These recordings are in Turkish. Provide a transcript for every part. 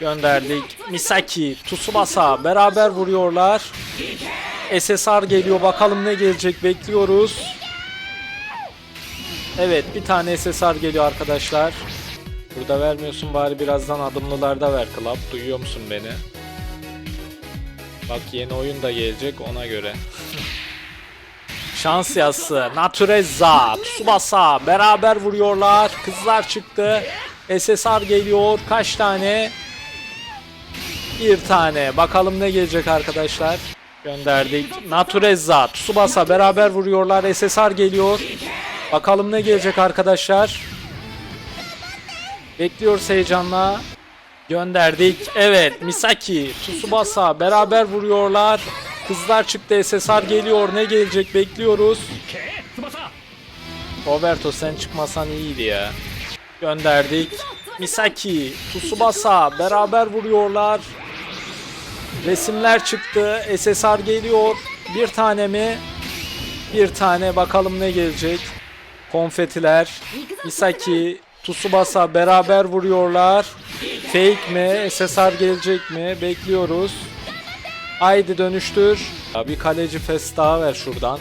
Gönderdik. Misaki, Tsubasa beraber vuruyorlar. SSR geliyor. Bakalım ne gelecek bekliyoruz. Evet bir tane SSR geliyor arkadaşlar. Burada vermiyorsun bari birazdan adımlılarda ver Club. Duyuyor musun beni? Bak yeni oyun da gelecek ona göre. Şans yazısı. Natureza, Tsubasa beraber vuruyorlar. Kızlar çıktı. SSR geliyor. Kaç tane? Bir tane. Bakalım ne gelecek arkadaşlar. Gönderdik. Natureza, Tsubasa beraber vuruyorlar. SSR geliyor. Bakalım ne gelecek arkadaşlar. Bekliyoruz heyecanla. Gönderdik. Evet Misaki, Tsubasa beraber vuruyorlar. Kızlar çıktı. SSR geliyor. Ne gelecek bekliyoruz. Roberto sen çıkmasan iyiydi ya. Gönderdik. Misaki, Tsubasa beraber vuruyorlar. Resimler çıktı. SSR geliyor. Bir tane mi? Bir tane. Bakalım ne gelecek. Konfetiler. Misaki, Tsubasa beraber vuruyorlar. Fake mi? SSR gelecek mi? Bekliyoruz. Haydi dönüştür. Bir kaleci fest daha ver şuradan.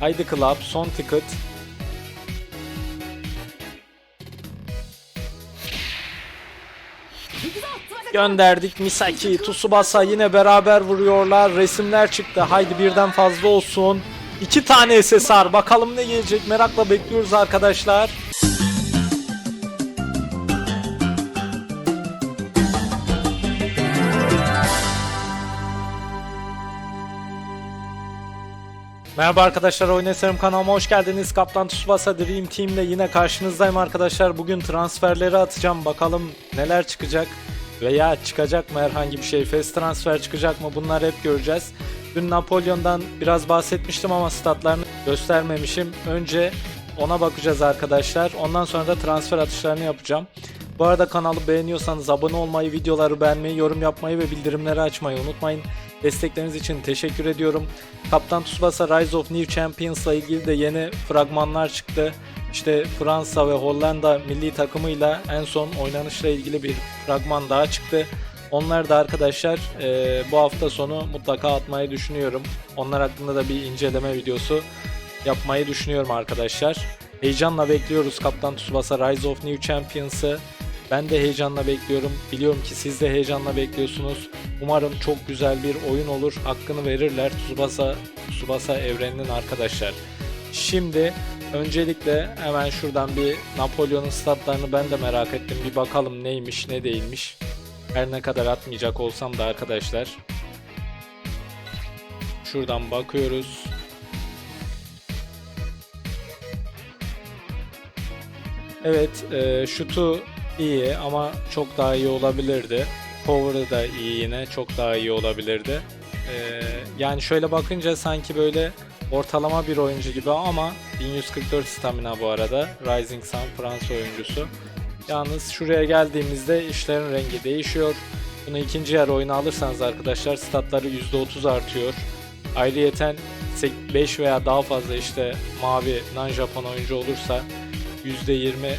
Haydi Club son ticket. Gönderdik Misaki, Tsubasa yine beraber vuruyorlar. Resimler çıktı. Haydi birden fazla olsun. İki tane SSR. Bakalım ne gelecek merakla bekliyoruz arkadaşlar. Merhaba arkadaşlar Oyun Eserim kanalıma hoş geldiniz. Kaptan Tsubasa Dream Team ile yine karşınızdayım arkadaşlar. Bugün transferleri atacağım. Bakalım neler çıkacak veya çıkacak mı herhangi bir şey. Fast transfer çıkacak mı bunları hep göreceğiz. Dün Napolyon'dan biraz bahsetmiştim ama statlarını göstermemişim. Önce ona bakacağız arkadaşlar. Ondan sonra da transfer atışlarını yapacağım. Bu arada kanalı beğeniyorsanız abone olmayı, videoları beğenmeyi, yorum yapmayı ve bildirimleri açmayı unutmayın. Destekleriniz için teşekkür ediyorum. Kaptan Tsubasa Rise of New Champions ile ilgili de yeni fragmanlar çıktı. İşte Fransa ve Hollanda milli takımıyla en son oynanışla ilgili bir fragman daha çıktı. Onları da arkadaşlar eee, bu hafta sonu mutlaka atmayı düşünüyorum. Onlar hakkında da bir inceleme videosu yapmayı düşünüyorum arkadaşlar. Heyecanla bekliyoruz Kaptan Tsubasa Rise of New Champions'ı. Ben de heyecanla bekliyorum. Biliyorum ki siz de heyecanla bekliyorsunuz. Umarım çok güzel bir oyun olur. Hakkını verirler Tsubasa, Tsubasa evreninin arkadaşlar. Şimdi öncelikle hemen şuradan bir Napolyon'un statlarını ben de merak ettim. Bir bakalım neymiş ne değilmiş. Her ne kadar atmayacak olsam da arkadaşlar. Şuradan bakıyoruz. Evet, e, şutu iyi ama çok daha iyi olabilirdi. Power'ı da iyi yine, çok daha iyi olabilirdi. E, yani şöyle bakınca sanki böyle ortalama bir oyuncu gibi ama 1144 stamina bu arada. Rising Sun Fransa oyuncusu. Yalnız şuraya geldiğimizde işlerin rengi değişiyor. Bunu ikinci yer oyuna alırsanız arkadaşlar statları %30 artıyor. Ayrıyeten 5 veya daha fazla işte mavi non-Japon oyuncu olursa %20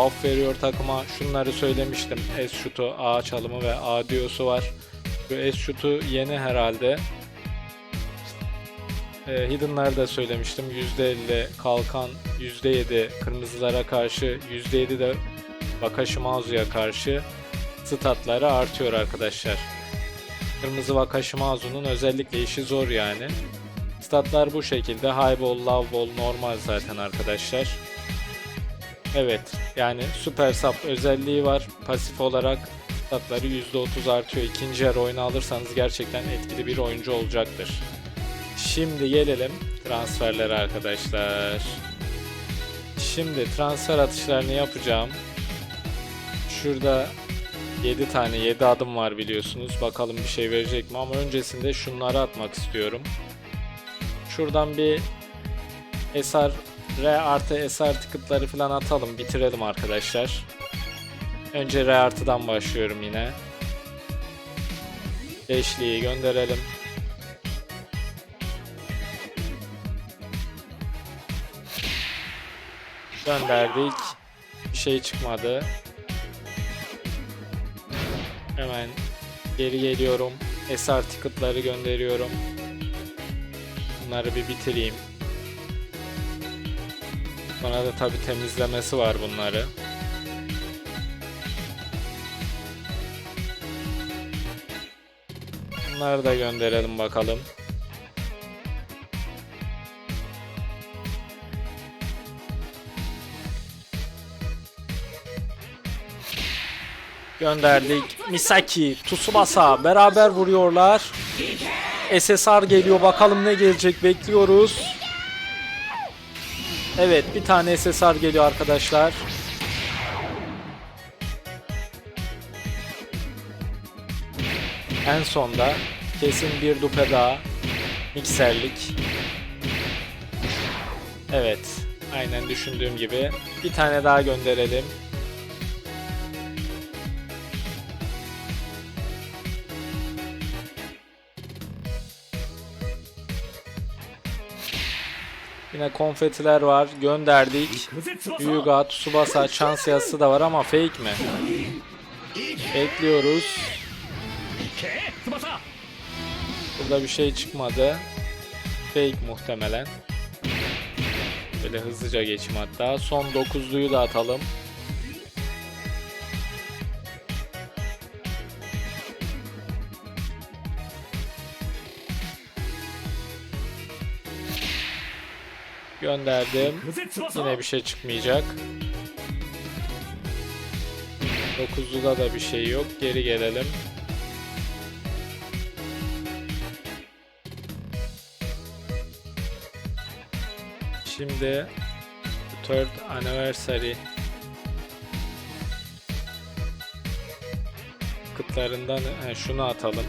buff veriyor takıma. Şunları söylemiştim. S şutu, A çalımı ve A diyosu var. Şu S şutu yeni herhalde. E, Hidden'ları da söylemiştim. %50 kalkan, %7 kırmızılara karşı, %7 de Wakashimazu'ya karşı statları artıyor arkadaşlar. Kırmızı Wakashimazu'nun özellikle işi zor yani. Statlar bu şekilde. High ball, low ball normal zaten arkadaşlar. Evet yani süper sap özelliği var. Pasif olarak statları %30 artıyor. İkinci yer oyunu alırsanız gerçekten etkili bir oyuncu olacaktır. Şimdi gelelim transferlere arkadaşlar. Şimdi transfer atışlarını yapacağım. Şurada 7 tane 7 adım var biliyorsunuz. Bakalım bir şey verecek mi ama öncesinde şunları atmak istiyorum. Şuradan bir SR R artı SR ticketları falan atalım bitirelim arkadaşlar. Önce R artıdan başlıyorum yine. Beşliği gönderelim. Gönderdik. Bir şey çıkmadı. Hemen geri geliyorum. SR ticket'ları gönderiyorum. Bunları bir bitireyim. Sonra da tabi temizlemesi var bunları. Bunları da gönderelim bakalım. Gönderdik. Misaki, Tsubasa beraber vuruyorlar. SSR geliyor. Bakalım ne gelecek bekliyoruz. Evet bir tane SSR geliyor arkadaşlar. En sonda kesin bir dupe daha. Mikserlik. Evet. Aynen düşündüğüm gibi. Bir tane daha gönderelim. Yine konfetiler var. Gönderdik. Hyuga, Tsubasa, şans yazısı da var ama fake mi? Bekliyoruz. Burada bir şey çıkmadı. Fake muhtemelen. Böyle hızlıca geçeyim hatta. Son 9'luyu da atalım. Gönderdim. Yine bir şey çıkmayacak. 9'luda da bir şey yok. Geri gelelim. Şimdi Third Anniversary kıtlarından he, şunu atalım.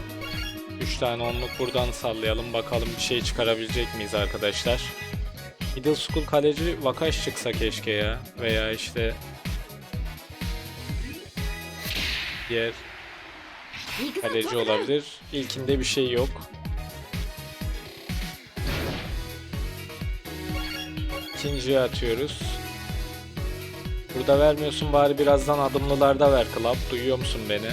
3 tane onluk buradan sallayalım. Bakalım bir şey çıkarabilecek miyiz arkadaşlar. Middle School kaleci Vakaş çıksa keşke ya. Veya işte diğer kaleci olabilir. İlkinde bir şey yok. İkinciye atıyoruz. Burada vermiyorsun bari birazdan adımlılarda ver Club. Duyuyor musun beni?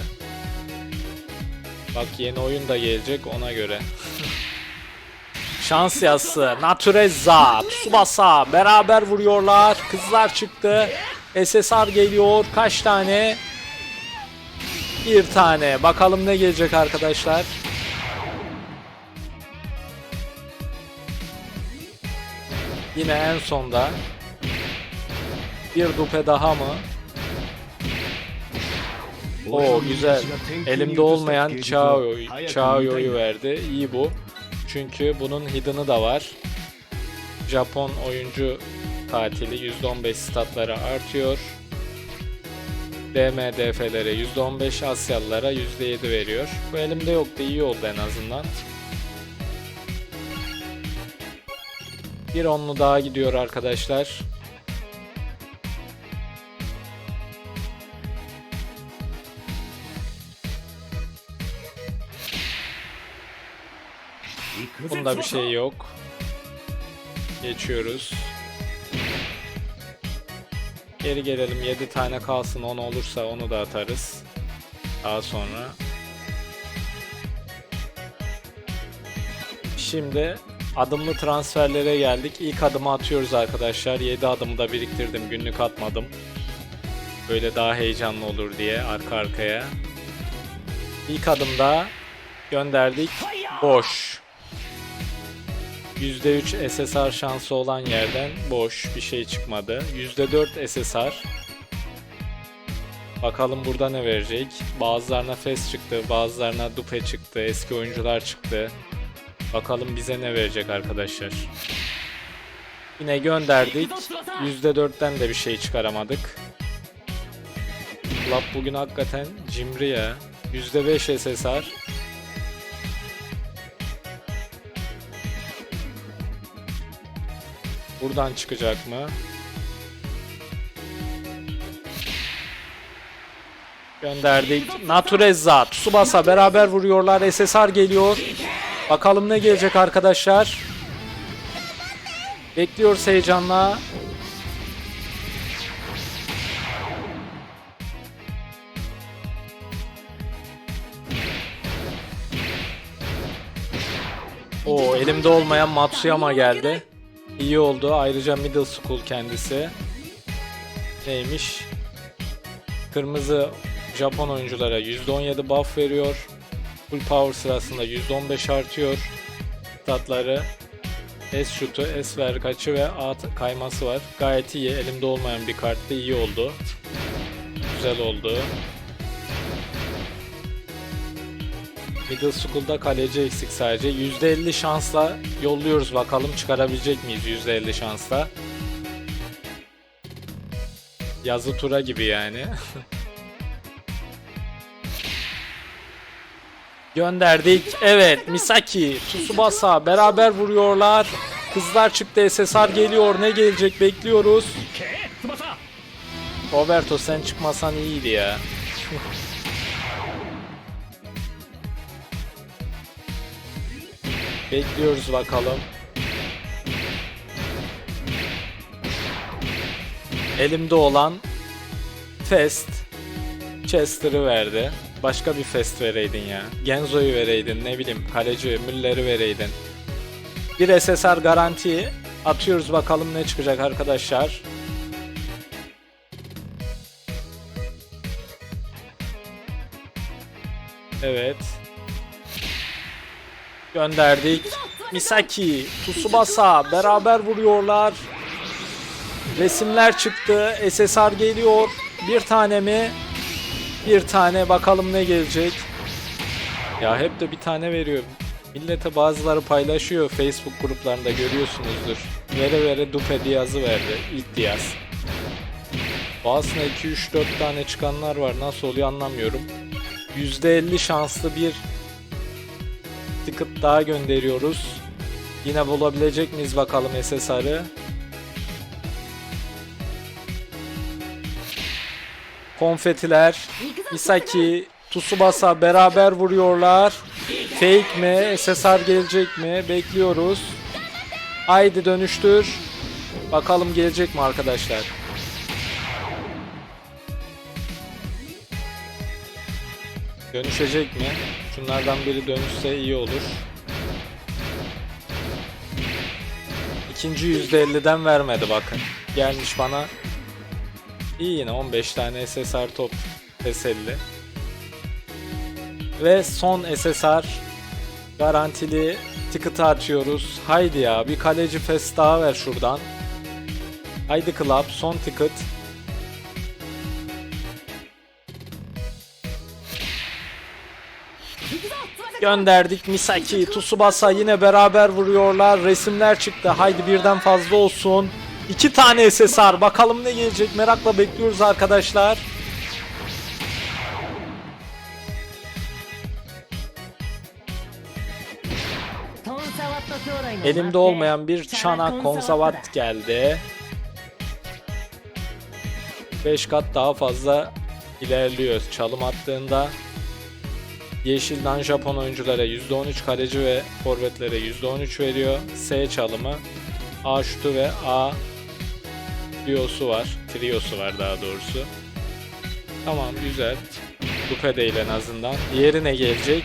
Bak yeni oyun da gelecek ona göre. Şans yazısı. Natureza, Tsubasa beraber vuruyorlar. Kızlar çıktı. SSR geliyor. Kaç tane? Bir tane. Bakalım ne gelecek arkadaşlar. Yine en sonda. Bir dupe daha mı? O güzel. Elimde olmayan Chao, Chao'yu verdi. İyi bu. Çünkü bunun hidden'ı da var. Japon oyuncu tatili %15 statları artıyor. DMDF'lere %15, Asyalılara %7 veriyor. Bu elimde yoktu, iyi oldu en azından. Bir onlu daha gidiyor arkadaşlar. Bunda bir şey yok. Geçiyoruz. Geri gelelim 7 tane kalsın 10 olursa onu da atarız. Daha sonra. Şimdi adımlı transferlere geldik. İlk adımı atıyoruz arkadaşlar. 7 adımı da biriktirdim. Günlük atmadım. Böyle daha heyecanlı olur diye arka arkaya. İlk adımda gönderdik. Boş. %3 SSR şansı olan yerden boş bir şey çıkmadı. %4 SSR. Bakalım burada ne verecek. Bazılarına Fes çıktı, bazılarına Dupe çıktı, eski oyuncular çıktı. Bakalım bize ne verecek arkadaşlar. Yine gönderdik. %4'ten de bir şey çıkaramadık. Club bugün hakikaten cimri ya. %5 SSR. Buradan çıkacak mı? Gönderdik. Natureza, Tsubasa beraber vuruyorlar. SSR geliyor. Bakalım ne gelecek arkadaşlar. Bekliyoruz heyecanla. O elimde olmayan Matsuyama geldi. İyi oldu. Ayrıca middle school kendisi. Neymiş? Kırmızı Japon oyunculara %17 buff veriyor. Full power sırasında %15 artıyor. Statları S şutu, S ver kaçı ve A kayması var. Gayet iyi. Elimde olmayan bir karttı. iyi oldu. Güzel oldu. Middle School'da kaleci eksik sadece. %50 şansla yolluyoruz bakalım çıkarabilecek miyiz %50 şansla. Yazı tura gibi yani. Gönderdik. Evet Misaki, Tsubasa beraber vuruyorlar. Kızlar çıktı SSR geliyor. Ne gelecek bekliyoruz. Roberto sen çıkmasan iyiydi ya. Bekliyoruz bakalım. Elimde olan Fest Chester'ı verdi. Başka bir Fest vereydin ya. Genzo'yu vereydin ne bileyim kaleci Müller'i vereydin. Bir SSR garanti atıyoruz bakalım ne çıkacak arkadaşlar. Evet. Gönderdik. Misaki, Tsubasa beraber vuruyorlar. Resimler çıktı. SSR geliyor. Bir tane mi? Bir tane bakalım ne gelecek. Ya hep de bir tane veriyor. Millete bazıları paylaşıyor Facebook gruplarında görüyorsunuzdur. Vere vere Dupe Diaz'ı verdi. İlk Diaz. Bazısına 2-3-4 tane çıkanlar var. Nasıl oluyor anlamıyorum. %50 şanslı bir ticket daha gönderiyoruz. Yine bulabilecek miyiz bakalım SSR'ı. Konfetiler, Misaki, Tsubasa beraber vuruyorlar. Fake mi? SSR gelecek mi? Bekliyoruz. Haydi dönüştür. Bakalım gelecek mi arkadaşlar? Dönüşecek mi? Şunlardan biri dönüşse iyi olur. İkinci %50'den vermedi bakın. Gelmiş bana. İyi yine 15 tane SSR top teselli. Ve son SSR garantili ticket atıyoruz. Haydi ya bir kaleci fest daha ver şuradan. Haydi Club son ticket. Gönderdik Misaki, Tsubasa yine beraber vuruyorlar. Resimler çıktı. Haydi birden fazla olsun. İki tane SSR. Bakalım ne gelecek. Merakla bekliyoruz arkadaşlar. Elimde olmayan bir çanak konsavat geldi. 5 kat daha fazla ilerliyor. Çalım attığında Yeşilden Japon oyunculara %13 kaleci ve forvetlere %13 veriyor. S çalımı, A şutu ve A triosu var. Triosu var daha doğrusu. Tamam güzel. Dupe değil en azından. Diğeri ne gelecek?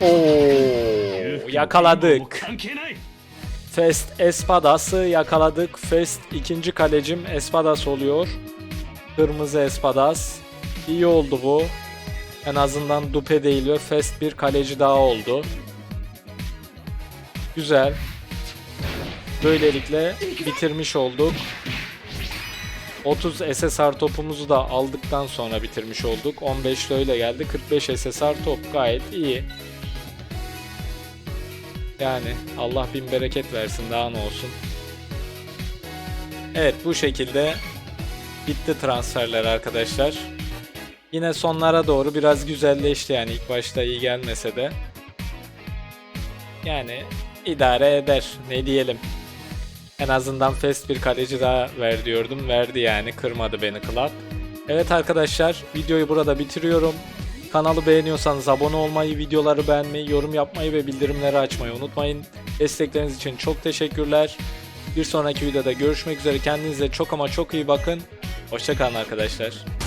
Oo, yakaladık. Fest Espadas'ı yakaladık. Fest ikinci kalecim Espadas oluyor. Kırmızı Espadas. İyi oldu bu. En azından Dupe değil ve Fest bir kaleci daha oldu. Güzel. Böylelikle bitirmiş olduk. 30 SSR topumuzu da aldıktan sonra bitirmiş olduk. 15 de öyle geldi. 45 SSR top gayet iyi. Yani Allah bin bereket versin daha ne olsun. Evet bu şekilde bitti transferler arkadaşlar. Yine sonlara doğru biraz güzelleşti yani ilk başta iyi gelmese de. Yani idare eder ne diyelim. En azından fest bir kaleci daha ver diyordum. Verdi yani kırmadı beni Club. Evet arkadaşlar videoyu burada bitiriyorum. Kanalı beğeniyorsanız abone olmayı, videoları beğenmeyi, yorum yapmayı ve bildirimleri açmayı unutmayın. Destekleriniz için çok teşekkürler. Bir sonraki videoda görüşmek üzere. Kendinize çok ama çok iyi bakın. Hoşçakalın arkadaşlar.